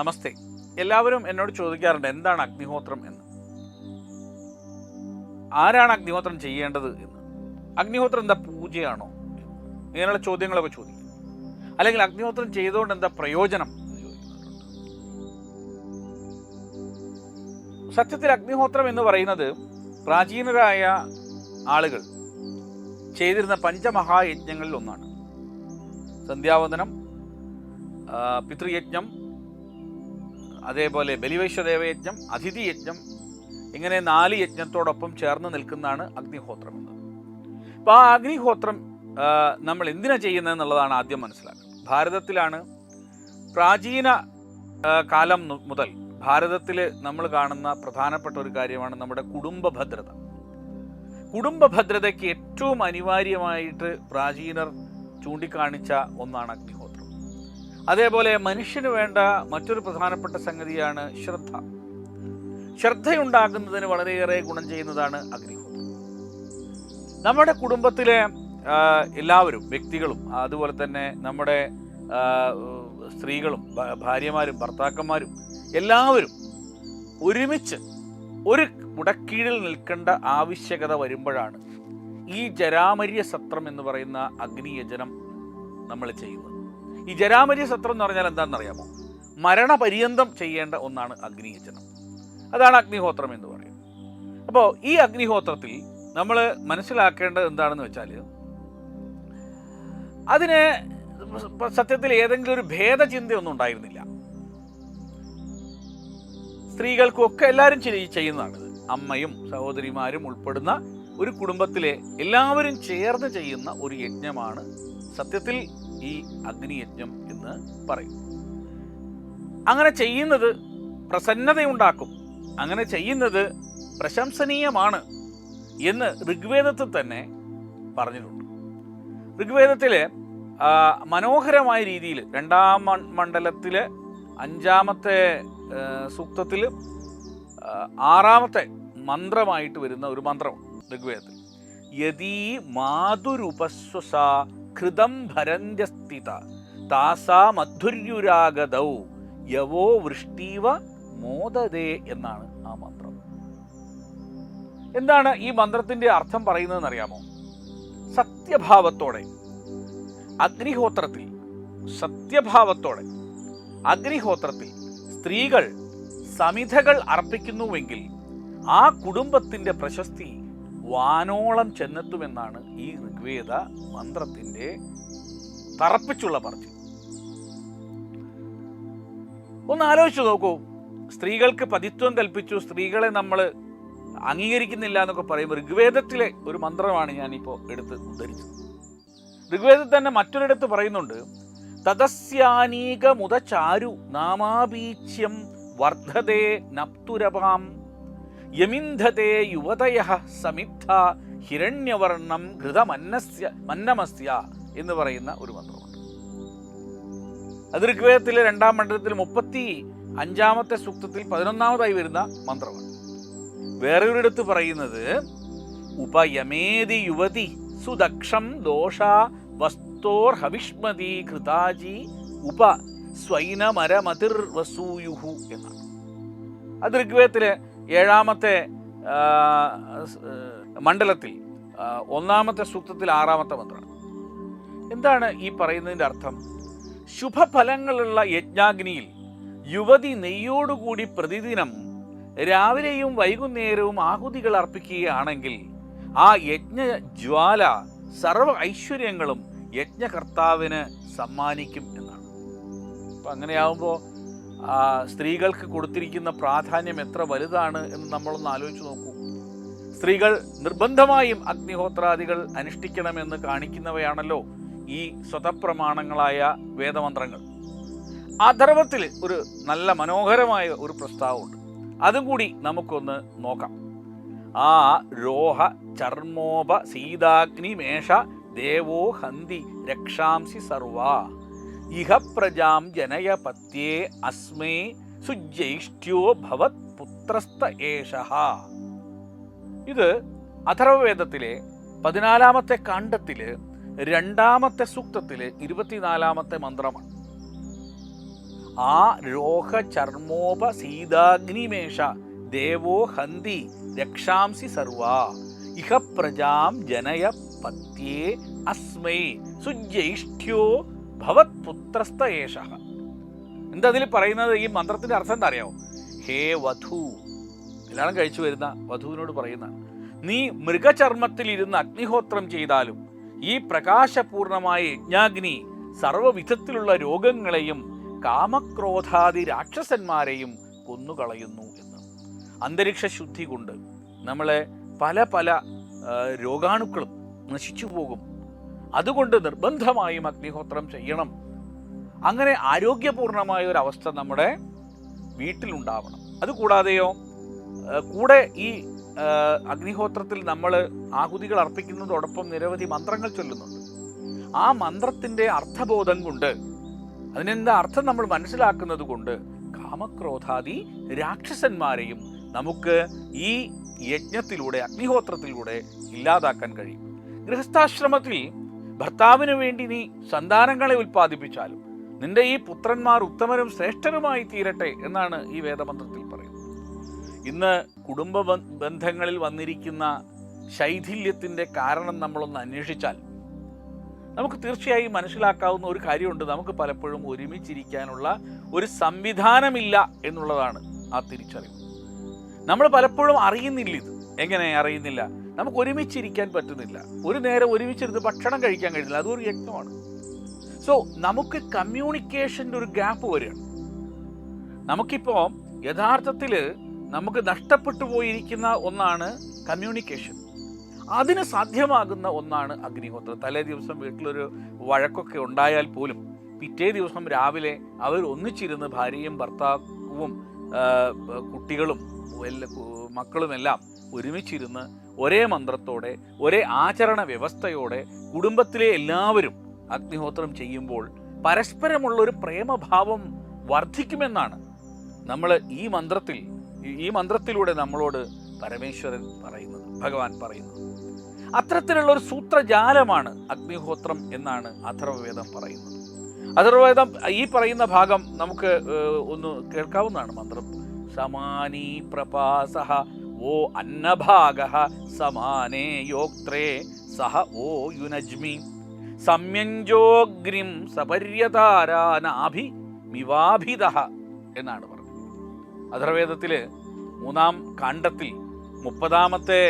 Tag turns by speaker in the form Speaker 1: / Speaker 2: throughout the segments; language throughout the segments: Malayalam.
Speaker 1: നമസ്തേ. എല്ലാവരും എന്നോട് ചോദിക്കാറുണ്ട് എന്താണ് അഗ്നിഹോത്രം എന്ന്? ആരാണ് അഗ്നിഹോത്രം ചെയ്യേണ്ടത് എന്ന്? അഗ്നിഹോത്രം എന്താ പൂജയാണോ ഇങ്ങനെയുള്ള ചോദ്യങ്ങളൊക്കെ ചോദിക്കും. അല്ലെങ്കിൽ അഗ്നിഹോത്രം ചെയ്തുകൊണ്ട് എന്താ പ്രയോജനം സത്യത്തിൽ അഗ്നിഹോത്രം എന്ന് പറയുന്നത് പ്രാചീനരായ ആളുകൾ ചെയ്തിരുന്ന പഞ്ചമഹായജ്ഞങ്ങളിൽ ഒന്നാണ്. സന്ധ്യാവന്ദനം പിതൃയജ്ഞം അതേപോലെ ബലിവൈശ്വദേവയജ്ഞം അതിഥി യജ്ഞം ഇങ്ങനെ നാല് യജ്ഞത്തോടൊപ്പം ചേർന്ന് നിൽക്കുന്നതാണ് അഗ്നിഹോത്രം എന്നത് അപ്പോൾ ആ അഗ്നിഹോത്രം നമ്മൾ എന്തിനാ ചെയ്യുന്നത് എന്നുള്ളതാണ് ആദ്യം മനസ്സിലാക്കുന്നത് ഭാരതത്തിലാണ് പ്രാചീന കാലം മുതൽ ഭാരതത്തിൽ നമ്മൾ കാണുന്ന പ്രധാനപ്പെട്ട ഒരു കാര്യമാണ് നമ്മുടെ കുടുംബ ഭദ്രത കുടുംബ ഭദ്രതയ്ക്ക് ഏറ്റവും അനിവാര്യമായിട്ട് പ്രാചീനർ ചൂണ്ടിക്കാണിച്ച ഒന്നാണ് അഗ്നിഹോത്രം. അതേപോലെ മനുഷ്യന് വേണ്ട മറ്റൊരു പ്രധാനപ്പെട്ട സംഗതിയാണ് ശ്രദ്ധ. ശ്രദ്ധയുണ്ടാകുന്നതിന് വളരെയേറെ ഗുണം ചെയ്യുന്നതാണ് അഗ്നിഹോത്രം. നമ്മുടെ കുടുംബത്തിലെ എല്ലാവരും വ്യക്തികളും അതുപോലെ തന്നെ നമ്മുടെ സ്ത്രീകളും ഭാര്യമാരും ഭർത്താക്കന്മാരും എല്ലാവരും ഒരുമിച്ച് ഒരു മുടക്കീഴിൽ നിൽക്കേണ്ട ആവശ്യകത വരുമ്പോഴാണ് ഈ ജരാമര്യ സത്രം എന്ന് പറയുന്ന അഗ്നിയജനം നമ്മൾ ചെയ്യുന്നത്. ഈ ജരാമരി സത്രം എന്ന് പറഞ്ഞാൽ എന്താണെന്ന് അറിയാമോ മരണപര്യന്തം ചെയ്യേണ്ട ഒന്നാണ് അഗ്നിയജനം അതാണ് അഗ്നിഹോത്രം എന്ന് പറയുന്നത്. അപ്പോൾ ഈ അഗ്നിഹോത്രത്തിൽ നമ്മൾ മനസ്സിലാക്കേണ്ടത് എന്താണെന്ന് വെച്ചാൽ അതിന് സത്യത്തിൽ ഏതെങ്കിലും ഒരു ഭേദചിന്തയൊന്നും ഉണ്ടായിരുന്നില്ല. സ്ത്രീകൾക്കൊക്കെ എല്ലാവരും ചെയ്- ചെയ്യുന്നതാണിത് അമ്മയും സഹോദരിമാരും ഉൾപ്പെടുന്ന ഒരു കുടുംബത്തിലെ എല്ലാവരും ചേർന്ന് ചെയ്യുന്ന ഒരു യജ്ഞമാണ് സത്യത്തിൽ ഈ അഗ്നിയജ്ഞം എന്ന് പറയും. അങ്ങനെ ചെയ്യുന്നത് പ്രസന്നതയുണ്ടാക്കും. അങ്ങനെ ചെയ്യുന്നത് പ്രശംസനീയമാണ് എന്ന് ഋഗ്വേദത്തിൽ തന്നെ പറഞ്ഞിട്ടുണ്ട്. ഋഗ്വേദത്തിലെ മനോഹരമായ രീതിയിൽ രണ്ടാം മണ്ഡലത്തിലെ അഞ്ചാമത്തെ സൂക്തത്തിൽ ആറാമത്തെ മന്ത്രമായിട്ട് വരുന്ന ഒരു മന്ത്രമാണ് ഋഗ്വേദത്തിൽ. യതീ മാതുരുപസ്വസ കൃതം ഭരന്യസ്ഥിത താസാ മധുര്യുരാഗതൗ യവോ വൃഷ്ടീവ മോദതേ എന്നാണ് ആ മന്ത്രം. എന്താണ് ഈ മന്ത്രത്തിന്റെ അർത്ഥം പറയുന്നതെന്ന് അറിയാമോ സത്യഭാവത്തോടെ അഗ്നിഹോത്രത്തിൽ സത്യഭാവത്തോടെ അഗ്നിഹോത്രത്തിൽ സ്ത്രീകൾ സമിധകൾ അർപ്പിക്കുന്നുവെങ്കിൽ ആ കുടുംബത്തിന്റെ പ്രശസ്തി വാനോളം ചെന്നെത്തുമെന്നാണ് ഈ ഋഗ്വേദ മന്ത്രത്തിന്റെ തറപ്പിച്ചുള്ള പറച്ചിൽ. ഒന്ന് ആലോചിച്ചു നോക്കൂ. സ്ത്രീകൾക്ക് പതിത്വം കൽപ്പിച്ചു. സ്ത്രീകളെ നമ്മൾ അംഗീകരിക്കുന്നില്ല എന്നൊക്കെ പറയുമ്പോൾ ഋഗ്വേദത്തിലെ ഒരു മന്ത്രമാണ് ഞാനിപ്പോൾ എടുത്ത് ഉദ്ധരിച്ചത്. ഋഗ്വേദത്തിൽ തന്നെ മറ്റൊരിടത്ത് പറയുന്നുണ്ട് തദസ്യാനീക മുതചാരു നാമാബീച്യം വർദ്ധതേ നപ്തുരപാം യമിന്ധതേ യുവതയ സമിദ്ധ ഹിരണ്യവർണം ഘൃതമന്നസ്യ മന്നമസ്യ എന്ന് പറയുന്ന ഒരു മന്ത്രമുണ്ട്. അത് ഋഗ്വേദത്തിലെ രണ്ടാം മണ്ഡലത്തിൽ മുപ്പത്തി അഞ്ചാമത്തെ സൂക്തത്തിൽ പതിനൊന്നാമതായി വരുന്ന മന്ത്രമാണ്. വേറൊരിടത്ത് പറയുന്നത് ഉപയമേതി യുവതി സുദക്ഷം ദോഷ വസ്തോർ ഹവിഷ്മതി കൃതാജി ഉപ സ്വൈനമരമതിർവസൂയുഹു എന്നാണ്. അത് ഋഗ്വേദത്തിലെ ഏഴാമത്തെ മണ്ഡലത്തിൽ ഒന്നാമത്തെ സൂക്തത്തിൽ ആറാമത്തെ മന്ത്രം എന്താണ് ഈ പറയുന്നതിന്റെ അർത്ഥം? ശുഭഫലങ്ങളുള്ള യജ്ഞാഗ്നിയിൽ യുവതി നെയ്യോടുകൂടി പ്രതിദിനം രാവിലെയും വൈകുന്നേരവും ആഹുതികൾ അർപ്പിക്കുകയാണെങ്കിൽ ആ യജ്ഞ ജ്വാല സർവ ഐശ്വര്യങ്ങളും യജ്ഞകർത്താവിന് സമ്മാനിക്കും എന്നാണ്. അപ്പം അങ്ങനെയാവുമ്പോൾ സ്ത്രീകൾക്ക് കൊടുത്തിരിക്കുന്ന പ്രാധാന്യം എത്ര വലുതാണ് എന്ന് നമ്മളൊന്ന് ആലോചിച്ച് നോക്കൂ. സ്ത്രീകൾ നിർബന്ധമായും അഗ്നിഹോത്രാദികൾ അനുഷ്ഠിക്കണമെന്ന് കാണിക്കുന്നവയാണല്ലോ ഈ സ്വതപ്രമാണങ്ങളായ വേദമന്ത്രങ്ങൾ. അധർവത്തിൽ ഒരു നല്ല മനോഹരമായ ഒരു പ്രസ്താവമുണ്ട്. അതും കൂടി നമുക്കൊന്ന് നോക്കാം. ആ രോഹ ചർമ്മോപ സീതാഗ്നിമേഷ ദേവോ ഹന്തി രക്ഷാംസി സർവ. ഇഹ പ്രജാം ജനയ പത്യേ അസ്മേ സുജ്യേഷ്ഠ്യോ ഭവത് പുത്രസ്ത ഏഷഹ. ഇത് അഥർവവേദത്തിലെ പതിനാലാമത്തെ കാണ്ഡത്തിൽ രണ്ടാമത്തെ സൂക്തത്തിൽ ഇരുപത്തിനാലാമത്തെ മന്ത്രമാണ്. ആ രോഹ ചർമ്മോപ സീതാഗ്നിമേഷ ദേവോ ഹന്തി രക്ഷാംസി സർവ. ഇഹപ്രജാം ജനയ പത്യേ അസ്മൈ സുജ്യേഷ്ഠ്യോ ഭവത് പുത്രസ്ത ഏഷ എന്താ അതിൽ പറയുന്നത്? ഈ മന്ത്രത്തിന്റെ അർത്ഥം എന്താ അറിയാമോ ഹേ വധു. കല്യാണം കഴിച്ചു വരുന്ന വധുവിനോട് പറയുന്ന നീ മൃഗചർമ്മത്തിൽ ഇരുന്ന് അഗ്നിഹോത്രം ചെയ്താലും ഈ പ്രകാശപൂർണമായ യജ്ഞാഗ്നി സർവവിധത്തിലുള്ള രോഗങ്ങളെയും കാമക്രോധാദി രാക്ഷസന്മാരെയും കൊന്നുകളയുന്നു എന്ന്. അന്തരീക്ഷ ശുദ്ധി കൊണ്ട് നമ്മളെ പല പല രോഗാണുക്കളും നശിച്ചു പോകും. അതുകൊണ്ട് നിർബന്ധമായും അഗ്നിഹോത്രം ചെയ്യണം. അങ്ങനെ ആരോഗ്യപൂർണമായ ഒരു അവസ്ഥ നമ്മുടെ വീട്ടിലുണ്ടാവണം. അതുകൂടാതെയോ കൂടെ ഈ അഗ്നിഹോത്രത്തിൽ നമ്മൾ ആഹുതികൾ അർപ്പിക്കുന്നതോടൊപ്പം നിരവധി മന്ത്രങ്ങൾ ചൊല്ലുന്നുണ്ട്. ആ മന്ത്രത്തിന്റെ അർത്ഥബോധം കൊണ്ട് അതിനെന്താ അർത്ഥം നമ്മൾ മനസ്സിലാക്കുന്നത് കൊണ്ട് കാമക്രോധാദി രാക്ഷസന്മാരെയും നമുക്ക് ഈ യജ്ഞത്തിലൂടെ അഗ്നിഹോത്രത്തിലൂടെ ഇല്ലാതാക്കാൻ കഴിയും. ഗൃഹസ്ഥാശ്രമത്തിൽ ഭർത്താവിന് വേണ്ടി നീ സന്താനങ്ങളെ ഉൽപ്പാദിപ്പിച്ചാലും നിന്റെ ഈ പുത്രന്മാർ ഉത്തമരും ശ്രേഷ്ഠരുമായി തീരട്ടെ എന്നാണ് ഈ വേദമന്ത്രത്തിൽ പറയുന്നത്. ഇന്ന് കുടുംബ ബന്ധങ്ങളിൽ വന്നിരിക്കുന്ന ശൈഥില്യത്തിന്റെ കാരണം നമ്മളൊന്ന് അന്വേഷിച്ചാൽ നമുക്ക് തീർച്ചയായും മനസ്സിലാക്കാവുന്ന ഒരു കാര്യമുണ്ട്. നമുക്ക് പലപ്പോഴും ഒരുമിച്ചിരിക്കാനുള്ള ഒരു സംവിധാനമില്ല എന്നുള്ളതാണ് ആ തിരിച്ചറിവ്. നമ്മൾ പലപ്പോഴും അറിയുന്നില്ല ഇത്. എങ്ങനെ അറിയുന്നില്ല? നമുക്ക് ഒരുമിച്ചിരിക്കാൻ പറ്റുന്നില്ല. ഒരു നേരം ഒരുമിച്ചിരുന്ന് ഭക്ഷണം കഴിക്കാൻ കഴിയുന്നില്ല. അതൊരു യജ്ഞമാണ് സോ നമുക്ക് കമ്മ്യൂണിക്കേഷന്റെ ഒരു ഗ്യാപ്പ് വരികയാണ്. നമുക്കിപ്പോൾ യഥാർത്ഥത്തിൽ നമുക്ക് നഷ്ടപ്പെട്ടു പോയിരിക്കുന്ന ഒന്നാണ് കമ്മ്യൂണിക്കേഷൻ അതിന് സാധ്യമാകുന്ന ഒന്നാണ് അഗ്നിഹോത്രം. തലേ ദിവസം വീട്ടിലൊരു വഴക്കൊക്കെ ഉണ്ടായാൽ പോലും പിറ്റേ ദിവസം രാവിലെ അവർ ഒന്നിച്ചിരുന്ന് ഭാര്യയും ഭർത്താവും കുട്ടികളും മക്കളുമെല്ലാം ഒരുമിച്ചിരുന്ന് ഒരേ മന്ത്രത്തോടെ ഒരേ ആചരണ വ്യവസ്ഥയോടെ കുടുംബത്തിലെ എല്ലാവരും അഗ്നിഹോത്രം ചെയ്യുമ്പോൾ പരസ്പരമുള്ള ഒരു പ്രേമഭാവം വർദ്ധിക്കുമെന്നാണ് നമ്മൾ ഈ മന്ത്രത്തിൽ ഈ- മന്ത്രത്തിലൂടെ നമ്മളോട് പരമേശ്വരൻ പറയുന്നത് ഭഗവാൻ പറയുന്നത്. അത്തരത്തിലുള്ള ഒരു സൂത്രജാലമാണ് അഗ്നിഹോത്രം എന്നാണ് അഥർവവേദം പറയുന്നത്. അഥർവവേദം ഈ പറയുന്ന ഭാഗം നമുക്ക് ഒന്ന് കേൾക്കാവുന്നതാണ് മന്ത്രം. സമാനീ പ്രപാസഹ ഓ അന്നഭാഗ സമാനേ യോക്ത്രേ സഹ ഓ യുനജ്മി. സംയഞ്ജോഗ്നിം സപര്യതാരാനാഭി മിവാഭിത എന്നാണ് പറഞ്ഞത്. അഥർവേദത്തിൽ മൂന്നാം കാണ്ഡത്തിൽ മുപ്പതാമത്തെ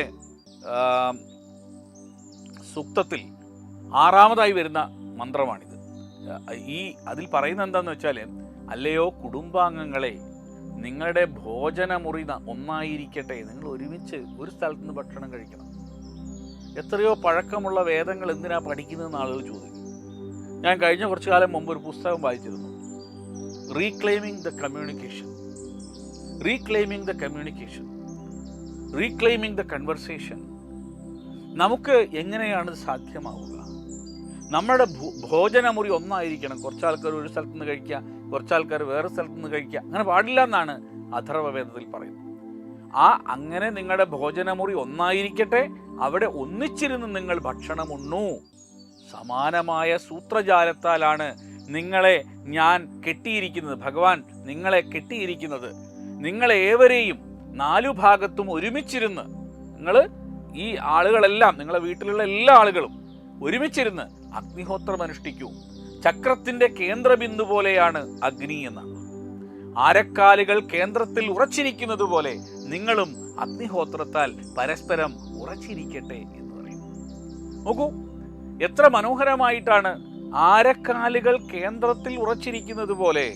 Speaker 1: സൂക്തത്തിൽ ആറാമതായി വരുന്ന മന്ത്രമാണിത്. ഈ അതിൽ പറയുന്നത് എന്താണെന്ന് വെച്ചാൽ അല്ലയോ കുടുംബാംഗങ്ങളെ നിങ്ങളുടെ ഭോജനമുറി ഒന്നായിരിക്കട്ടെ. നിങ്ങൾ ഒരുമിച്ച് ഒരു സ്ഥലത്ത് നിന്ന് ഭക്ഷണം കഴിക്കണം. എത്രയോ പഴക്കമുള്ള വേദങ്ങൾ എന്തിനാ പഠിക്കുന്നതെന്ന് ആളുകൾ ചോദിക്കും. ഞാൻ കഴിഞ്ഞ കുറച്ചു കാലം മുമ്പ് ഒരു പുസ്തകം വായിച്ചിരുന്നു. Reclaiming the communication reclaiming the communication reclaiming the conversation നമുക്ക് എങ്ങനെയാണ് സാധ്യമാവുക? നമ്മുടെ ഭോജനമുറി ഒന്നായിരിക്കണം. കുറച്ച് ആൾക്കാർ ഒരു സ്ഥലത്ത് നിന്ന് കഴിക്കുക. കുറച്ച് ആൾക്കാർ വേറെ സ്ഥലത്ത് നിന്ന് കഴിക്കുക. അങ്ങനെ പാടില്ല എന്നാണ് അഥർവവേദത്തിൽ പറയുന്നത്. ആ അങ്ങനെ നിങ്ങളുടെ ഭോജനമുറി ഒന്നായിരിക്കട്ടെ. അവിടെ ഒന്നിച്ചിരുന്ന് നിങ്ങൾ ഭക്ഷണം ഉണ്ണു സമാനമായ സൂത്രജാലത്താലാണ് നിങ്ങളെ ഞാൻ കെട്ടിയിരിക്കുന്നത്. ഭഗവാൻ നിങ്ങളെ കെട്ടിയിരിക്കുന്നത്. നിങ്ങളേവരെയും നാലു ഭാഗത്തും ഒരുമിച്ചിരുന്ന് നിങ്ങൾ ഈ ആളുകളെല്ലാം നിങ്ങളെ വീട്ടിലുള്ള എല്ലാ ആളുകളും ഒരുമിച്ചിരുന്ന് അഗ്നിഹോത്രം അനുഷ്ഠിക്കൂ. ചക്രത്തിന്റെ കേന്ദ്രബിന്ദു പോലെയാണ് അഗ്നി എന്നാണ് ആരക്കാലുകൾ കേന്ദ്രത്തിൽ ഉറച്ചിരിക്കുന്നത് പോലെ നിങ്ങളും അഗ്നിഹോത്രത്താൽ പരസ്പരം ഉറച്ചിരിക്കട്ടെ എന്ന് പറയും നോക്കൂ എത്ര മനോഹരമായിട്ടാണ് ആരക്കാലുകൾ കേന്ദ്രത്തിൽ ഉറച്ചിരിക്കുന്നത് പോലെ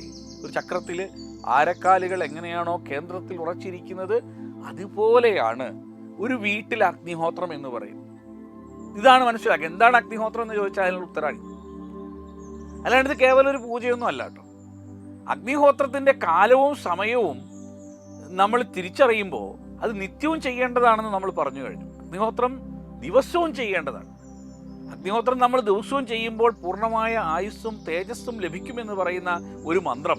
Speaker 1: ഒരു ചക്രത്തിൽ ആരക്കാലുകൾ എങ്ങനെയാണോ കേന്ദ്രത്തിൽ ഉറച്ചിരിക്കുന്നത് അതുപോലെയാണ് ഒരു വീട്ടിൽ അഗ്നിഹോത്രം എന്ന് പറയും ഇതാണ് മനസ്സിലാക്കുക. എന്താണ് അഗ്നിഹോത്രം എന്ന് ചോദിച്ചാൽ അതിനുള്ള ഉത്തരമാണ് അല്ലാണ്ട് ഇത് കേവലം ഒരു പൂജയൊന്നും അല്ല കേട്ടോ. അഗ്നിഹോത്രത്തിന്റെ കാലവും സമയവും നമ്മൾ തിരിച്ചറിയുമ്പോൾ അത് നിത്യവും ചെയ്യേണ്ടതാണെന്ന് നമ്മൾ പറഞ്ഞു കഴിഞ്ഞു. അഗ്നിഹോത്രം ദിവസവും ചെയ്യേണ്ടതാണ്. അഗ്നിഹോത്രം നമ്മൾ ദിവസവും ചെയ്യുമ്പോൾ പൂർണമായ ആയുസ്സും തേജസ്സും ലഭിക്കുമെന്ന് പറയുന്ന ഒരു മന്ത്രം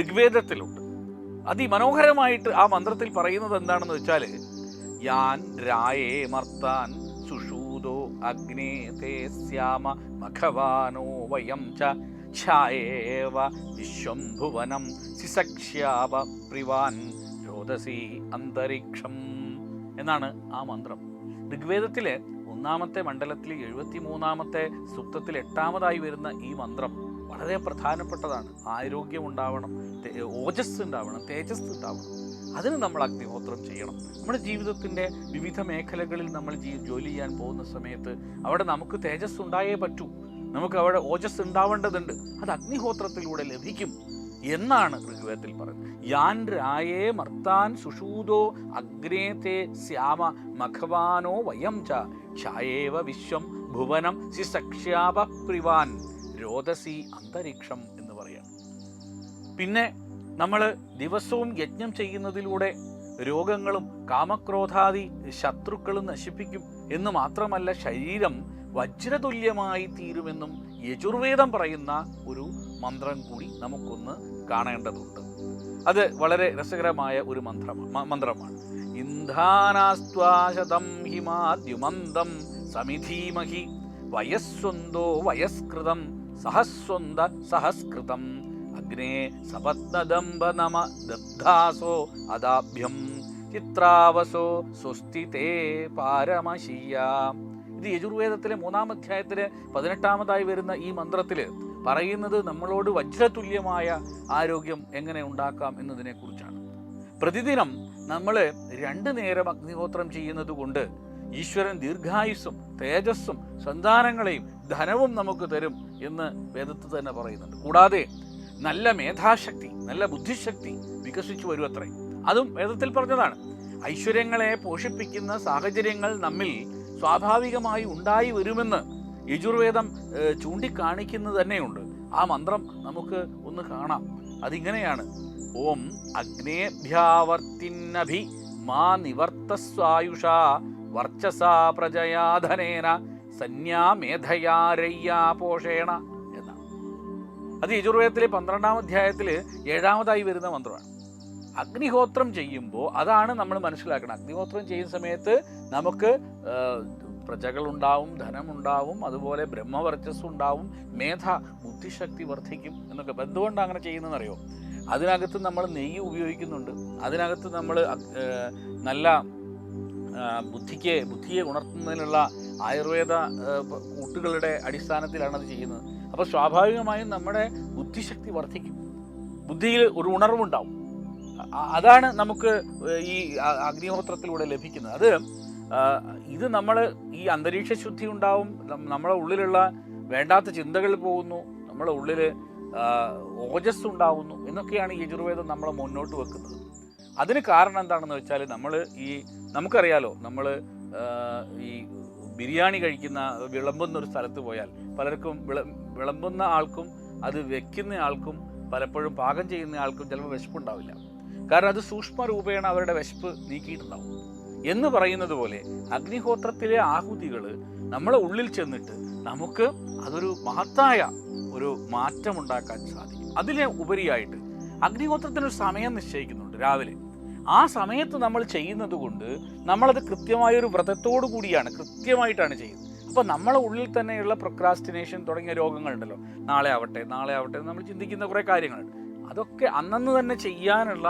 Speaker 1: ഋഗ്വേദത്തിലുണ്ട്. അതിമനോഹരമായിട്ട് ആ മന്ത്രത്തിൽ പറയുന്നത് എന്താണെന്ന് വെച്ചാൽ യാൻ രായേ മർത്താൻ സുഷൂതോ അഗ്നേ മഖവാനോ വയം ച ഛായേവ വിശ്വം ഭുവനം സിസക്ഷ്യാവ പ്രിവാൻ രോദസി അന്തരീക്ഷം എന്നാണ് ആ മന്ത്രം. ഋഗ്വേദത്തിലെ ഒന്നാമത്തെ മണ്ഡലത്തിൽ എഴുപത്തി മൂന്നാമത്തെ സൂക്തത്തിൽ എട്ടാമതായി വരുന്ന ഈ മന്ത്രം വളരെ പ്രധാനപ്പെട്ടതാണ്. ആരോഗ്യം ഉണ്ടാവണം ഓജസ് ഉണ്ടാവണം തേജസ് ഉണ്ടാവണം. അതിന് നമ്മൾ അഗ്നിഹോത്രം ചെയ്യണം. നമ്മുടെ ജീവിതത്തിന്റെ വിവിധ മേഖലകളിൽ നമ്മൾ ജോലി ചെയ്യാൻ പോകുന്ന സമയത്ത് അവിടെ നമുക്ക് തേജസ് ഉണ്ടായേ പറ്റൂ. നമുക്ക് അവിടെ ഓജസ് ഉണ്ടാവേണ്ടതുണ്ട്. അത് അഗ്നിഹോത്രത്തിലൂടെ ലഭിക്കും എന്നാണ് ഋഗ്വേദത്തിൽ പറയുന്നത്. യാൻ രായേ മർത്താൻ സുഷൂതോ അഗ്നേതേ ശ്യാമ മഖവാനോ വയം ച ഛായേവ വിശ്വം ഭുവനം സിസക്ഷ്യാപ പ്രിവാൻ. രോദസി അന്തരീക്ഷം എന്ന് പറയാം. പിന്നെ നമ്മൾ ദിവസവും യജ്ഞം ചെയ്യുന്നതിലൂടെ രോഗങ്ങളും കാമക്രോധാദി ശത്രുക്കളും നശിപ്പിക്കും എന്ന് മാത്രമല്ല ശരീരം വജ്രതുല്യമായി തീരുമെന്നും യജുർവേദം പറയുന്ന ഒരു മന്ത്രം കൂടി നമുക്കൊന്ന് കാണേണ്ടതുണ്ട്. അത് വളരെ രസകരമായ ഒരു മന്ത്രമാണ്. മന്ത്രമാണ് ഹിമാദ്യുമന്തം സമിധീമഹി വയസ്വന്തോ വയസ്കൃതം സഹസ്വന്ത സഹസ്കൃതം അഗ്നേ സപത്നദംബ നമ ദബ്ധാസോ അദാഭ്യം ചിത്രാവസോ സ്വസ്തിതേ പാരമശീയ ഇത് യജുർവേദത്തിലെ മൂന്നാം അധ്യായത്തിലെ പതിനെട്ടാമതായി വരുന്ന ഈ മന്ത്രത്തിൽ പറയുന്നത് നമ്മളോട് വജ്രതുല്യമായ ആരോഗ്യം എങ്ങനെ ഉണ്ടാക്കാം എന്നതിനെ കുറിച്ചാണ് പ്രതിദിനം നമ്മൾ രണ്ട് നേരം അഗ്നിഹോത്രം ചെയ്യുന്നത് കൊണ്ട് ഈശ്വരൻ ദീർഘായുസ്സും തേജസ്സും സന്താനങ്ങളെയും ധനവും നമുക്ക് തരും എന്ന് വേദത്തിൽ തന്നെ പറയുന്നുണ്ട്. കൂടാതെ നല്ല മേധാശക്തി നല്ല ബുദ്ധിശക്തി വികസിച്ചു വരും അത്രേ. അതും വേദത്തിൽ പറഞ്ഞതാണ്. ഐശ്വര്യങ്ങളെ പോഷിപ്പിക്കുന്ന സാഹചര്യങ്ങൾ നമ്മിൽ സ്വാഭാവികമായി ഉണ്ടായി വരുമെന്ന് യജുർവേദം ചൂണ്ടിക്കാണിക്കുന്നത് തന്നെയുണ്ട്. ആ മന്ത്രം നമുക്ക് ഒന്ന് കാണാം. അതിങ്ങനെയാണ്. ഓം അഗ്നേഭ്യാവർത്തിന്നഭി മാ നിവർത്തസ്വായുഷ വർച്ചസാ പ്രജയാധനേന സന്യാമേധയാരയ്യാ പോഷേണ. അത് യജുർവേദത്തിലെ പന്ത്രണ്ടാം അധ്യായത്തിൽ ഏഴാമതായി വരുന്ന മന്ത്രമാണ്. അഗ്നിഹോത്രം ചെയ്യുമ്പോൾ അതാണ് നമ്മൾ മനസ്സിലാക്കണം. അഗ്നിഹോത്രം ചെയ്യുന്ന സമയത്ത് നമുക്ക് പ്രജകളുണ്ടാവും ധനമുണ്ടാവും അതുപോലെ ബ്രഹ്മവർച്ചസ് ഉണ്ടാവും മേധ ബുദ്ധിശക്തി വർദ്ധിക്കും എന്നൊക്കെ. അപ്പം എന്തുകൊണ്ടാണ് അങ്ങനെ ചെയ്യുന്നതെന്നറിയോ? അതിനകത്ത് നമ്മൾ നെയ്യ് ഉപയോഗിക്കുന്നുണ്ട്. അതിനകത്ത് നമ്മൾ നല്ല ബുദ്ധിക്ക് ബുദ്ധിയെ ഉണർത്തുന്നതിനുള്ള ആയുർവേദ കൂട്ടുകളുടെ അടിസ്ഥാനത്തിലാണ് അത് ചെയ്യുന്നത്. അപ്പോൾ സ്വാഭാവികമായും നമ്മുടെ ബുദ്ധിശക്തി വർദ്ധിക്കും. ബുദ്ധിയിൽ ഒരു ഉണർവുണ്ടാവും. അതാണ് നമുക്ക് ഈ അഗ്നിഹോത്രത്തിലൂടെ ലഭിക്കുന്നത്. അത് ഇത് നമ്മൾ ഈ അന്തരീക്ഷ ശുദ്ധി ഉണ്ടാവും നമ്മുടെ ഉള്ളിലുള്ള വേണ്ടാത്ത ചിന്തകൾ പോകുന്നു നമ്മുടെ ഉള്ളിൽ ഓജസ് ഉണ്ടാവുന്നു എന്നൊക്കെയാണ് യജുർവേദം നമ്മളെ മുന്നോട്ട് വെക്കുന്നത്. അതിന് കാരണം എന്താണെന്ന് വെച്ചാൽ നമ്മൾ ഈ നമുക്കറിയാലോ നമ്മൾ ഈ ബിരിയാണി കഴിക്കുന്ന വിളമ്പുന്ന ഒരു സ്ഥലത്ത് പോയാൽ പലർക്കും വിള വിളമ്പുന്ന ആൾക്കും അത് വെക്കുന്ന ആൾക്കും പലപ്പോഴും പാകം ചെയ്യുന്ന ആൾക്കും ചിലപ്പോൾ വിശപ്പുണ്ടാവില്ല. കാരണം അത് സൂക്ഷ്മ രൂപേണ അവരുടെ വിശപ്പ് നീക്കിയിട്ടുണ്ടാവും. എന്ന് പറയുന്നത് പോലെ അഗ്നിഹോത്രത്തിലെ ആഹുതികൾ നമ്മളെ ഉള്ളിൽ ചെന്നിട്ട് നമുക്ക് അതൊരു മഹത്തായ ഒരു മാറ്റം ഉണ്ടാക്കാൻ സാധിക്കും. അതിലെ ഉപരിയായിട്ട് അഗ്നിഹോത്രത്തിനൊരു സമയം നിശ്ചയിക്കുന്നുണ്ട് രാവിലെ. ആ സമയത്ത് നമ്മൾ ചെയ്യുന്നത് കൊണ്ട് നമ്മളത് കൃത്യമായൊരു വ്രതത്തോടു കൂടിയാണ് കൃത്യമായിട്ടാണ് ചെയ്യുന്നത്. അപ്പോൾ നമ്മളെ ഉള്ളിൽ തന്നെയുള്ള പ്രൊക്രാസ്റ്റിനേഷൻ തുടങ്ങിയ രോഗങ്ങളുണ്ടല്ലോ. നാളെ ആവട്ടെ നാളെ ആവട്ടെ നമ്മൾ ചിന്തിക്കുന്ന കുറേ കാര്യങ്ങളുണ്ട്. അതൊക്കെ അന്നന്ന് തന്നെ ചെയ്യാനുള്ള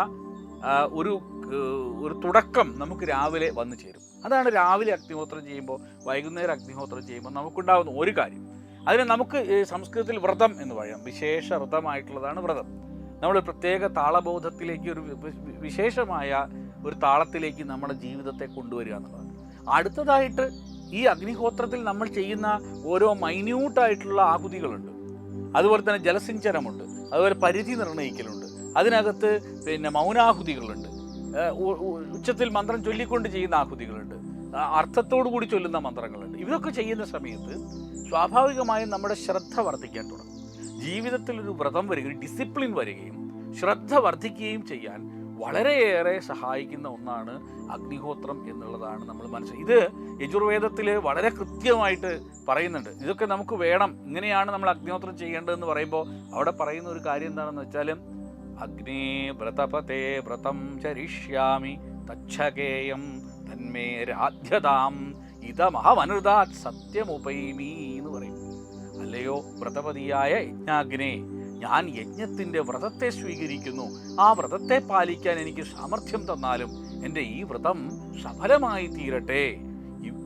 Speaker 1: ഒരു ഒരു തുടക്കം നമുക്ക് രാവിലെ വന്നു ചേരും. അതാണ് രാവിലെ അഗ്നിഹോത്രം ചെയ്യുമ്പോൾ വൈകുന്നേരം അഗ്നിഹോത്രം ചെയ്യുമ്പോൾ നമുക്കുണ്ടാകുന്ന ഒരു കാര്യം. അതിന് നമുക്ക് സംസ്കൃതത്തിൽ വ്രതം എന്ന് പറയാം. വിശേഷ വ്രതമായിട്ടുള്ളതാണ് വ്രതം. നമ്മൾ പ്രത്യേക താളബോധത്തിലേക്ക് ഒരു വിശേഷമായ ഒരു താളത്തിലേക്ക് നമ്മുടെ ജീവിതത്തെ കൊണ്ടുവരിക എന്നുള്ളതാണ്. അടുത്തതായിട്ട് ഈ അഗ്നിഹോത്രത്തിൽ നമ്മൾ ചെയ്യുന്ന ഓരോ മൈന്യൂട്ടായിട്ടുള്ള ആകുതികളുണ്ട് അതുപോലെ തന്നെ ജലസിഞ്ചനമുണ്ട്. അതുപോലെ പരിധി നിർണയിക്കലുണ്ട്. അതിനകത്ത് പിന്നെ മൗനാഹുതികളുണ്ട്. ഉച്ചത്തിൽ മന്ത്രം ചൊല്ലിക്കൊണ്ട് ചെയ്യുന്ന ആഹുതികളുണ്ട്. അർത്ഥത്തോടു കൂടി ചൊല്ലുന്ന മന്ത്രങ്ങളുണ്ട്. ഇതൊക്കെ ചെയ്യുന്ന സമയത്ത് സ്വാഭാവികമായും നമ്മുടെ ശ്രദ്ധ വർദ്ധിക്കാൻ തുടങ്ങും. ജീവിതത്തിൽ ഒരു വ്രതം വരികയും ഡിസിപ്ലിൻ വരികയും ശ്രദ്ധ വർദ്ധിക്കുകയും ചെയ്യാൻ വളരെയേറെ സഹായിക്കുന്ന ഒന്നാണ് അഗ്നിഹോത്രം എന്നുള്ളതാണ് നമ്മൾ മനസ്സിൽ ഇത് യജുർവേദത്തിൽ വളരെ കൃത്യമായിട്ട് പറയുന്നുണ്ട്. ഇതൊക്കെ നമുക്ക് വേണം. ഇങ്ങനെയാണ് നമ്മൾ അഗ്നിഹോത്രം ചെയ്യേണ്ടതെന്ന് പറയുമ്പോൾ അവിടെ പറയുന്ന ഒരു കാര്യം എന്താണെന്ന് വെച്ചാൽ അഗ്നേ വ്രതപതേ വ്രതം ചരിഷ്യാമി തച്ഛകേയം തന്മേ രാധ്യതാം ഇതമഹമനുതാത് സത്യമുപൈമി എന്ന് പറയും. അല്ലയോ? വ്രതപതിയായ യജ്ഞാഗ്നെ. ഞാൻ യജ്ഞത്തിന്റെ വ്രതത്തെ സ്വീകരിക്കുന്നു. ആ വ്രതത്തെ പാലിക്കാൻ എനിക്ക് സാമർഥ്യം തന്നാലും എന്റെ ഈ വ്രതം സഫലമായി തീരട്ടെ.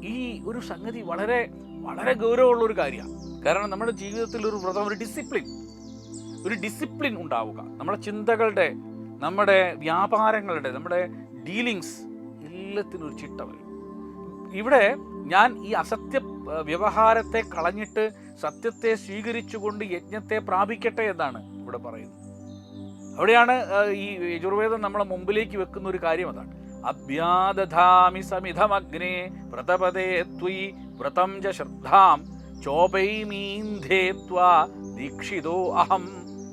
Speaker 1: ഈ ഒരു സംഗതി വളരെ വളരെ ഗൗരവമുള്ള ഒരു കാര്യമാണ്. കാരണം നമ്മുടെ ജീവിതത്തിൽ ഒരു വ്രതം ഒരു ഡിസിപ്ലിൻ ഒരു ഡിസിപ്ലിൻ ഉണ്ടാവുക. നമ്മുടെ ചിന്തകളുടെ നമ്മുടെ വ്യാപാരങ്ങളുടെ നമ്മുടെ ഡീലിങ്സ് എല്ലാത്തിനും ഒരു ചിട്ട വരും. ഇവിടെ ഞാൻ ഈ അസത്യ വ്യവഹാരത്തെ കളഞ്ഞിട്ട് സത്യത്തെ സ്വീകരിച്ചുകൊണ്ട് യജ്ഞത്തെ പ്രാപിക്കട്ടെ എന്നാണ് ഇവിടെ പറയുന്നത്. അവിടെയാണ് ഈ യജുർവേദം നമ്മളെ മുമ്പിലേക്ക് വെക്കുന്ന ഒരു കാര്യം അതാണ്. അഭ്യാദധാമി സമിധമഗ്നേ വ്രതപദേ ത്വയി വ്രതം ച ശ്രദ്ധാം ചോപൈമീന്ധേ ദീക്ഷിതോ അഹം.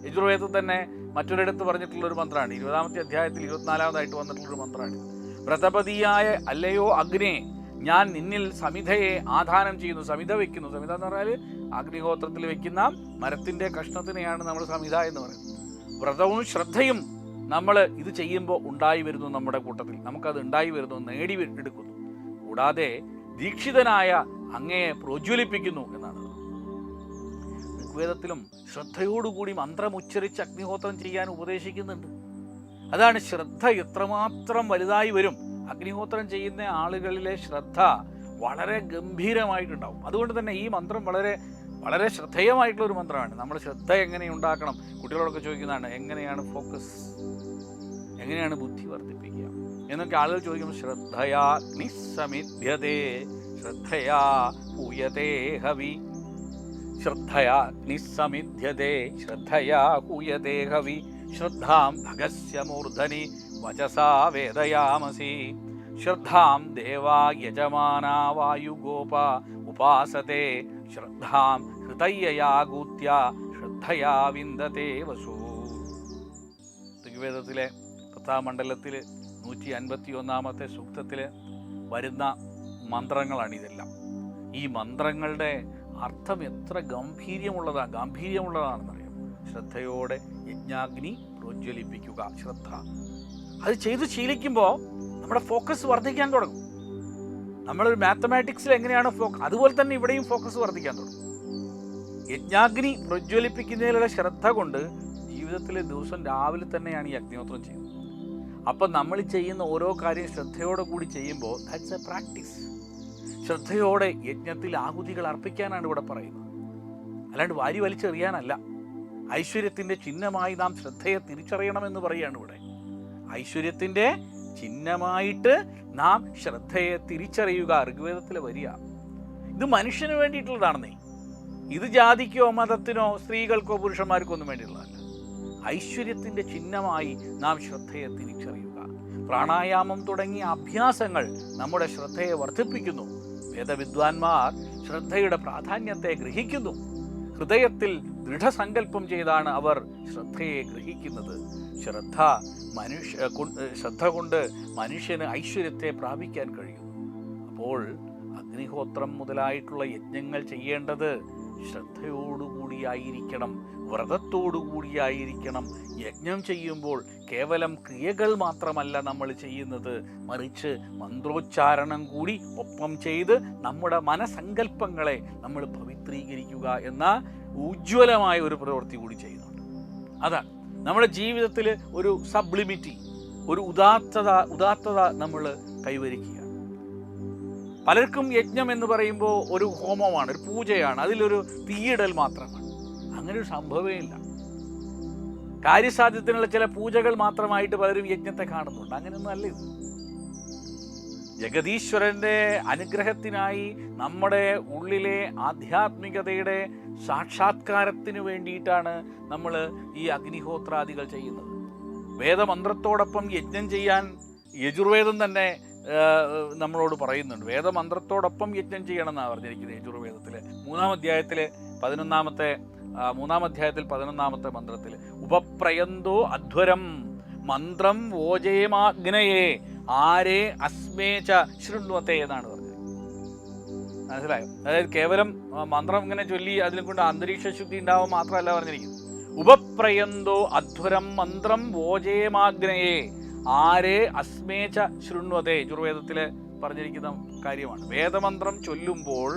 Speaker 1: യജുർവേദം തന്നെ മറ്റൊരിടത്ത് പറഞ്ഞിട്ടുള്ള ഒരു മന്ത്രമാണ് ഇരുപതാമത്തെ അധ്യായത്തിൽ ഇരുപത്തിനാലാമതായിട്ട് വന്നിട്ടുള്ള ഒരു മന്ത്രമാണ് വ്രതപതിയായ അല്ലയോ അഗ്നേ ഞാൻ നിന്നിൽ സമിതയെ ആധാനം ചെയ്യുന്നു സമിത വെക്കുന്നു സമിത എന്ന് പറഞ്ഞാൽ അഗ്നിഹോത്രത്തിൽ വെക്കുന്ന മരത്തിന്റെ കഷ്ണത്തിനെയാണ് നമ്മൾ സമിത എന്ന് പറയുന്നത്. വ്രതവും ശ്രദ്ധയും നമ്മൾ ഇത് ചെയ്യുമ്പോൾ ഉണ്ടായി വരുന്നു നമ്മുടെ കൂട്ടത്തിൽ. നമുക്കത് ഉണ്ടായി വരുന്നു നേടി എടുക്കുന്നു. കൂടാതെ ദീക്ഷിതനായ അങ്ങയെ പ്രോജ്വലിപ്പിക്കുന്നു എന്നാണ്. ഋഗ്വേദത്തിലും ശ്രദ്ധയോടുകൂടി മന്ത്രം ഉച്ചരിച്ച് അഗ്നിഹോത്രം ചെയ്യാൻ ഉപദേശിക്കുന്നുണ്ട്. അതാണ് ശ്രദ്ധ എത്രമാത്രം വലുതായി വരും അഗ്നിഹോത്രം ചെയ്യുന്ന ആളുകളിലെ ശ്രദ്ധ വളരെ ഗംഭീരമായിട്ടുണ്ടാവും. അതുകൊണ്ട് തന്നെ ഈ മന്ത്രം വളരെ വളരെ ശ്രദ്ധേയമായിട്ടുള്ള ഒരു മന്ത്രമാണ്. നമ്മൾ ശ്രദ്ധ എങ്ങനെ ഉണ്ടാക്കണം? കുട്ടികളോടൊക്കെ ചോദിക്കുന്നതാണ് എങ്ങനെയാണ് ഫോക്കസ് എങ്ങനെയാണ് ബുദ്ധി വർദ്ധിപ്പിക്കുക? എന്നൊക്കെ ആളുകൾ ചോദിക്കുമ്പോൾ ശ്രദ്ധയാ നിസ്സമിധ്യതേ ശ്രദ്ധയാ ഹൂയതേ ഹവി. ശ്രദ്ധയാ നിസ്സമിധ്യതേ ശ്രദ്ധയാ ഹൂയതേ ഹവി. ശ്രദ്ധാം ഭഗസ്യ മൂർധനി വചസാ വേദയാമസി. ശ്രദ്ധാം ദേവാ യജമാനാ വായുഗോപ ഉപാസത്തെ ശ്രദ്ധാം ഹൃദയയാകൂത്യ ശ്രദ്ധയാ വിന്ദത്തെ വസു. ഋഗ്വേദത്തിലെ പത്താം മണ്ഡലത്തിൽ നൂറ്റി അൻപത്തി ഒന്നാമത്തെ സൂക്തത്തിൽ വരുന്ന മന്ത്രങ്ങളാണിതെല്ലാം. ഈ മന്ത്രങ്ങളുടെ അർത്ഥം എത്ര ഗംഭീര്യമുള്ളതാ ഗാംഭീര്യമുള്ളതാണെന്നറിയാം. ശ്രദ്ധയോടെ യജ്ഞാഗ്നി പ്രോജ്വലിപ്പിക്കുക. ശ്രദ്ധ. അത് ചെയ്ത് ശീലിക്കുമ്പോൾ നമ്മുടെ ഫോക്കസ് വർദ്ധിക്കാൻ തുടങ്ങും. നമ്മളൊരു മാത്തമാറ്റിക്സിൽ എങ്ങനെയാണ് ഫോക്കസ് അതുപോലെ തന്നെ ഇവിടെയും ഫോക്കസ് വർദ്ധിക്കാൻ തുടങ്ങും. യജ്ഞാഗ്നി പ്രജ്വലിപ്പിക്കുന്നതിലുള്ള ശ്രദ്ധ കൊണ്ട് ജീവിതത്തിലെ ദിവസം രാവിലെ തന്നെയാണ് ഈ അഗ്നിഹോത്രം ചെയ്യുന്നത്. അപ്പം നമ്മൾ ചെയ്യുന്ന ഓരോ കാര്യം ശ്രദ്ധയോടെ കൂടി ചെയ്യുമ്പോൾ ദാറ്റ്സ് എ പ്രാക്ടീസ് ശ്രദ്ധയോടെ യജ്ഞത്തിൽ ആഹുതികൾ അർപ്പിക്കാനാണ് ഇവിടെ പറയുന്നത്. അല്ലാണ്ട് വാരി വലിച്ചെറിയാനല്ല. ഐശ്വര്യത്തിന്റെ ചിഹ്നമായി നാം ശ്രദ്ധയെ തിരിച്ചറിയണമെന്ന് പറയുകയാണ് ഇവിടെ. ഐശ്വര്യത്തിന്റെ ചിഹ്നമായിട്ട് നാം ശ്രദ്ധയെ തിരിച്ചറിയുക ഋഗ്വേദത്തിൽ വരിക. ഇത് മനുഷ്യന് വേണ്ടിയിട്ടുള്ളതാണെന്നേ. ഇത് ജാതിക്കോ മതത്തിനോ സ്ത്രീകൾക്കോ പുരുഷന്മാർക്കോ ഒന്നും വേണ്ടിയിട്ടുള്ളതല്ല. ഐശ്വര്യത്തിന്റെ ചിഹ്നമായി നാം ശ്രദ്ധയെ തിരിച്ചറിയുക. പ്രാണായാമം തുടങ്ങിയ അഭ്യാസങ്ങൾ നമ്മുടെ ശ്രദ്ധയെ വർദ്ധിപ്പിക്കുന്നു. വേദവിദ്വാൻമാർ ശ്രദ്ധയുടെ പ്രാധാന്യത്തെ ഗ്രഹിക്കുന്നു. ഹൃദയത്തിൽ ദൃഢസങ്കല്പം ചെയ്താണ് അവർ ശ്രദ്ധയെ ഗ്രഹിക്കുന്നത്. ശ്രദ്ധ മനുഷ്യ ശ്രദ്ധ കൊണ്ട് മനുഷ്യന് ഐശ്വര്യത്തെ പ്രാപിക്കാൻ കഴിയുന്നു. അപ്പോൾ അഗ്നിഹോത്രം മുതലായിട്ടുള്ള യജ്ഞങ്ങൾ ചെയ്യേണ്ടത് ശ്രദ്ധയോടുകൂടിയായിരിക്കണം വ്രതത്തോടുകൂടിയായിരിക്കണം. യജ്ഞം ചെയ്യുമ്പോൾ കേവലം ക്രിയകൾ മാത്രമല്ല നമ്മൾ ചെയ്യുന്നത്. മറിച്ച് മന്ത്രോച്ചാരണം കൂടി ഒപ്പം ചെയ്ത് നമ്മുടെ മനസങ്കല്പങ്ങളെ നമ്മൾ പവിത്രീകരിക്കുക എന്ന ഉജ്ജ്വലമായ ഒരു പ്രവൃത്തി കൂടി ചെയ്യുന്നുണ്ട്. അതാണ് നമ്മുടെ ജീവിതത്തിൽ ഒരു സബ്ലിമിറ്റി ഒരു ഉദാത്തത ഉദാത്തത നമ്മൾ കൈവരിക്കുക പലർക്കും യജ്ഞം എന്ന് പറയുമ്പോൾ ഒരു ഹോമമാണ് ഒരു പൂജയാണ് അതിലൊരു തീയിടൽ മാത്രമാണ്. അങ്ങനെ ഒരു സംഭവമേ ഇല്ല. കാര്യസാധ്യത്തിനുള്ള ചില പൂജകൾ മാത്രമായിട്ട് പലരും യജ്ഞത്തെ കാണുന്നുണ്ട്. അങ്ങനെയൊന്നും അല്ല ഇത്. ജഗതീശ്വരന്റെ അനുഗ്രഹത്തിനായി നമ്മുടെ ഉള്ളിലെ ആധ്യാത്മികതയുടെ സാക്ഷാത്കാരത്തിന് വേണ്ടിയിട്ടാണ് നമ്മൾ ഈ അഗ്നിഹോത്രാദികൾ ചെയ്യുന്നത്. വേദമന്ത്രത്തോടൊപ്പം യജ്ഞം ചെയ്യാൻ യജുർവേദം തന്നെ നമ്മളോട് പറയുന്നുണ്ട്. വേദമന്ത്രത്തോടൊപ്പം യജ്ഞം ചെയ്യണം എന്നാണ് പറഞ്ഞിരിക്കുന്നത് യജുർവേദത്തിൽ മൂന്നാം അധ്യായത്തിൽ പതിനൊന്നാമത്തെ മൂന്നാം അധ്യായത്തിൽ പതിനൊന്നാമത്തെ മന്ത്രത്തിൽ ഉപപ്രയന്തോ അധ്വരം മന്ത്രം വോജേമാഗ്നയെ ആരേ അസ്മേച ശൃണ്വത്തെ എന്നാണ് പറഞ്ഞത്. മനസ്സിലായോ? അതായത് കേവലം മന്ത്രം ഇങ്ങനെ ചൊല്ലി അതിനെ കൊണ്ട് അന്തരീക്ഷ ശുദ്ധി ഉണ്ടാവും മാത്രമല്ല പറഞ്ഞിരിക്കുന്നത് ഉപപ്രയന്തോ അധ്വരം മന്ത്രം വോജേമാഗ്നയെ ആരേ അസ്മേച ശൃണ്വതേ ചുർവേദത്തിൽ പറഞ്ഞിരിക്കുന്ന കാര്യമാണ്. വേദമന്ത്രം ചൊല്ലുമ്പോൾ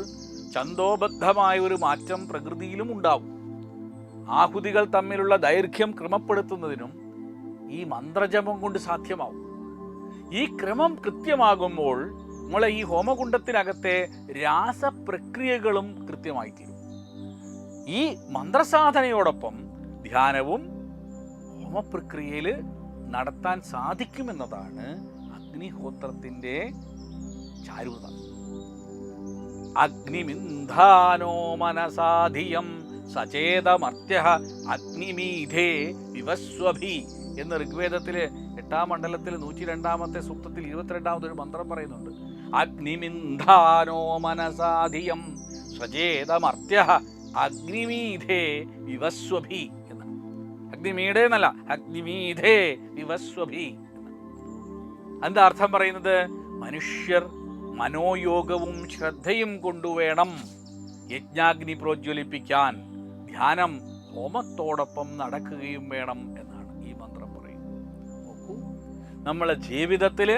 Speaker 1: ചന്തോബദ്ധമായ ഒരു മാറ്റം പ്രകൃതിയിലും ഉണ്ടാവും. ആഹുതികൾ തമ്മിലുള്ള ദൈർഘ്യം ക്രമപ്പെടുത്തുന്നതിനും ഈ മന്ത്രജപം കൊണ്ട് സാധ്യമാവും. ഈ ക്രമം കൃത്യമാകുമ്പോൾ നമ്മളെ ഈ ഹോമകുണ്ടത്തിനകത്തെ രാസപ്രക്രിയകളും കൃത്യമായി തീരും ഈ മന്ത്രസാധനയോടൊപ്പം ധ്യാനവും ഹോമപ്രക്രിയയിൽ നടത്താൻ സാധിക്കുമെന്നതാണ് അഗ്നിഹോത്രത്തിന്റെ ചാരുത അഗ്നിമിന്ധാനോ മനസാധിയം സചേതമർത്യ അഗ്നിമീധേ വിവസ്വഭി എന്ന് ഋഗ്വേദത്തിലെ എട്ടാം മണ്ഡലത്തിൽ നൂറ്റി രണ്ടാമത്തെ സൂക്തത്തിൽ ഇരുപത്തിരണ്ടാമത്തെ ഒരു മന്ത്രം പറയുന്നുണ്ട്. അഗ്നിമിന്ധാനോ മനസാധിയം. സചേതമർത്യ അഗ്നിമീധേ വിവസ്വഭി എന്ന്. അഗ്നിമീടേ എന്നല്ല അഗ്നിമീധേ വിവസ്വഭി എന്താ അർത്ഥം പറയുന്നത്? മനുഷ്യർ മനോയോഗവും ശ്രദ്ധയും കൊണ്ടുവേണം യജ്ഞാഗ്നി പ്രോജ്വലിപ്പിക്കാൻ. ധ്യാനം ഹോമത്തോടൊപ്പം നടക്കുകയും വേണം എന്നാണ് ഈ മന്ത്രം പറയുന്നത്. നോക്കൂ നമ്മളെ ജീവിതത്തിൽ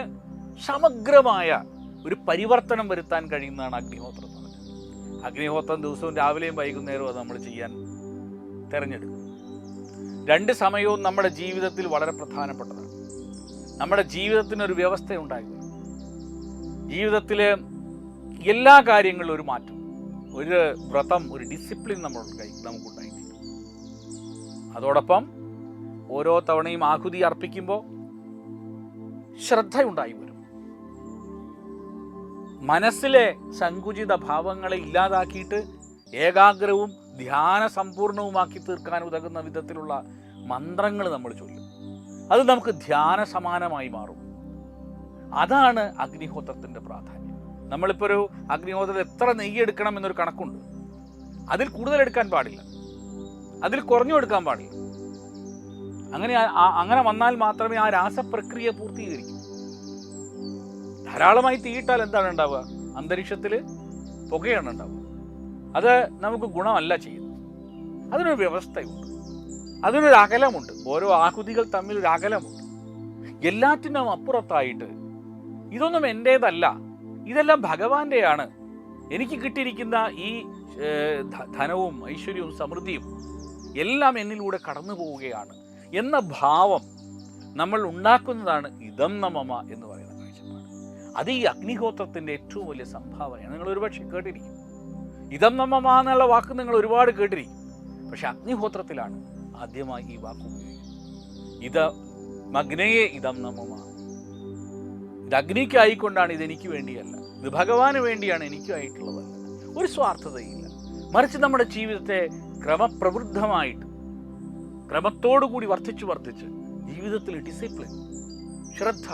Speaker 1: സമഗ്രമായ ഒരു പരിവർത്തനം വരുത്താൻ കഴിയുന്നതാണ് അഗ്നിഹോത്രം എന്ന് പറഞ്ഞാൽ അഗ്നിഹോത്രം ദിവസവും രാവിലെയും വൈകുന്നേരവും അത് നമ്മൾ ചെയ്യാൻ തിരഞ്ഞെടുക്കും. രണ്ട് സമയവും നമ്മുടെ ജീവിതത്തിൽ വളരെ പ്രധാനപ്പെട്ടതാണ്. നമ്മുടെ ജീവിതത്തിനൊരു വ്യവസ്ഥ ഉണ്ടായിരുന്നു ജീവിതത്തിലെ എല്ലാ കാര്യങ്ങളിലും ഒരു മാറ്റം ഒരു വ്രതം ഒരു ഡിസിപ്ലിൻ നമ്മൾ കൈ നമുക്കുണ്ടായിത്തീരും അതോടൊപ്പം ഓരോ തവണയും ആഹുതി അർപ്പിക്കുമ്പോൾ ശ്രദ്ധയുണ്ടായി മനസ്സിലെ സങ്കുചിത ഭാവങ്ങളെ ഇല്ലാതാക്കിയിട്ട് ഏകാഗ്രവും ധ്യാന സമ്പൂർണവുമാക്കി തീർക്കാൻ ഉതകുന്ന വിധത്തിലുള്ള മന്ത്രങ്ങൾ നമ്മൾ ചൊല്ലും. അത് നമുക്ക് ധ്യാന സമാനമായി മാറും. അതാണ് അഗ്നിഹോത്രത്തിന്റെ പ്രാധാന്യം. നമ്മളിപ്പോൾ ഒരു അഗ്നിഹോത്രത്തിൽ എത്ര നെയ്യ് എടുക്കണം എന്നൊരു കണക്കുണ്ട്. അതിൽ കൂടുതൽ എടുക്കാൻ പാടില്ല. അതിൽ കുറഞ്ഞു എടുക്കാൻ പാടില്ല. അങ്ങനെ അങ്ങനെ വന്നാൽ മാത്രമേ ആ രാസപ്രക്രിയ പൂർത്തീകരിക്കൂ. ധാരാളമായി തീയിട്ടാൽ എന്താണ് ഉണ്ടാവുക? അന്തരീക്ഷത്തിൽ പുകയാണ് ഉണ്ടാവുക. അത് നമുക്ക് ഗുണമല്ല ചെയ്യുന്നത്. അതിനൊരു വ്യവസ്ഥയുണ്ട്. അതിനൊരു അകലമുണ്ട്. ഓരോ ആഹുതികൾ തമ്മിൽ ഒരു അകലമുണ്ട്. എല്ലാറ്റിനും അപ്പുറത്തായിട്ട് ഇതൊന്നും എന്റേതല്ല ഇതെല്ലാം ഭഗവാന്റെയാണ്. എനിക്ക് കിട്ടിയിരിക്കുന്ന ഈ ധനവും ഐശ്വര്യവും സമൃദ്ധിയും എല്ലാം എന്നിലൂടെ കടന്നു പോവുകയാണ് എന്ന ഭാവം നമ്മൾ ഉണ്ടാക്കുന്നതാണ് ഇതം നമമ എന്ന് പറയുന്ന കാഴ്ചപ്പാട് അത് ഈ അഗ്നിഹോത്രത്തിന്റെ ഏറ്റവും വലിയ സംഭാവനയാണ്. നിങ്ങൾ ഒരുപക്ഷെ കേട്ടിരിക്കും. ഇതം നമമ എന്നുള്ള വാക്ക് നിങ്ങൾ ഒരുപാട് കേട്ടിരിക്കും. പക്ഷെ അഗ്നിഹോത്രത്തിലാണ് ആദ്യമായി ഈ വാക്ക് ഉപയോഗിക്കുന്നത്. ഇത് മഗ്നയെ ഇതം നമ്മമാ ഇത് അഗ്നിക്കായിക്കൊണ്ടാണ് ഇതെനിക്ക് വേണ്ടിയല്ല. ഇത് ഭഗവാന് വേണ്ടിയാണ് എനിക്കായിട്ടുള്ളതല്ല. ഒരു സ്വാർത്ഥതയില്ല. മറിച്ച് നമ്മുടെ ജീവിതത്തെ ക്രമപ്രവൃദ്ധമായിട്ട് ക്രമത്തോടു കൂടി വർദ്ധിച്ചു വർദ്ധിച്ച് ജീവിതത്തിൽ ഡിസിപ്ലിൻ ശ്രദ്ധ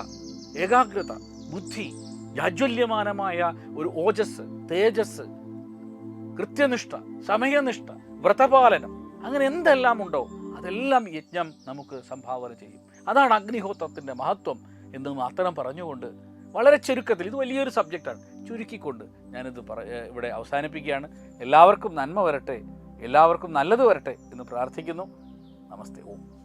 Speaker 1: ഏകാഗ്രത ബുദ്ധി യാജ്വല്യമാനമായ ഒരു ഓജസ് തേജസ് കൃത്യനിഷ്ഠ സമയനിഷ്ഠ വ്രതപാലനം അങ്ങനെ എന്തെല്ലാം ഉണ്ടോ അതെല്ലാം യജ്ഞം നമുക്ക് സംഭാവന ചെയ്യും. അതാണ് അഗ്നിഹോത്രത്തിന്റെ മഹത്വം എന്ന് മാത്രം പറഞ്ഞുകൊണ്ട് വളരെ ചുരുക്കത്തിൽ ഇത് വലിയൊരു സബ്ജക്റ്റാണ് ചുരുക്കിക്കൊണ്ട് ഞാനിത് പറ ഇവിടെ അവസാനിപ്പിക്കുകയാണ്. എല്ലാവർക്കും നന്മ വരട്ടെ എല്ലാവർക്കും നല്ലത് വരട്ടെ എന്ന് പ്രാർത്ഥിക്കുന്നു. നമസ്തേ ഓം.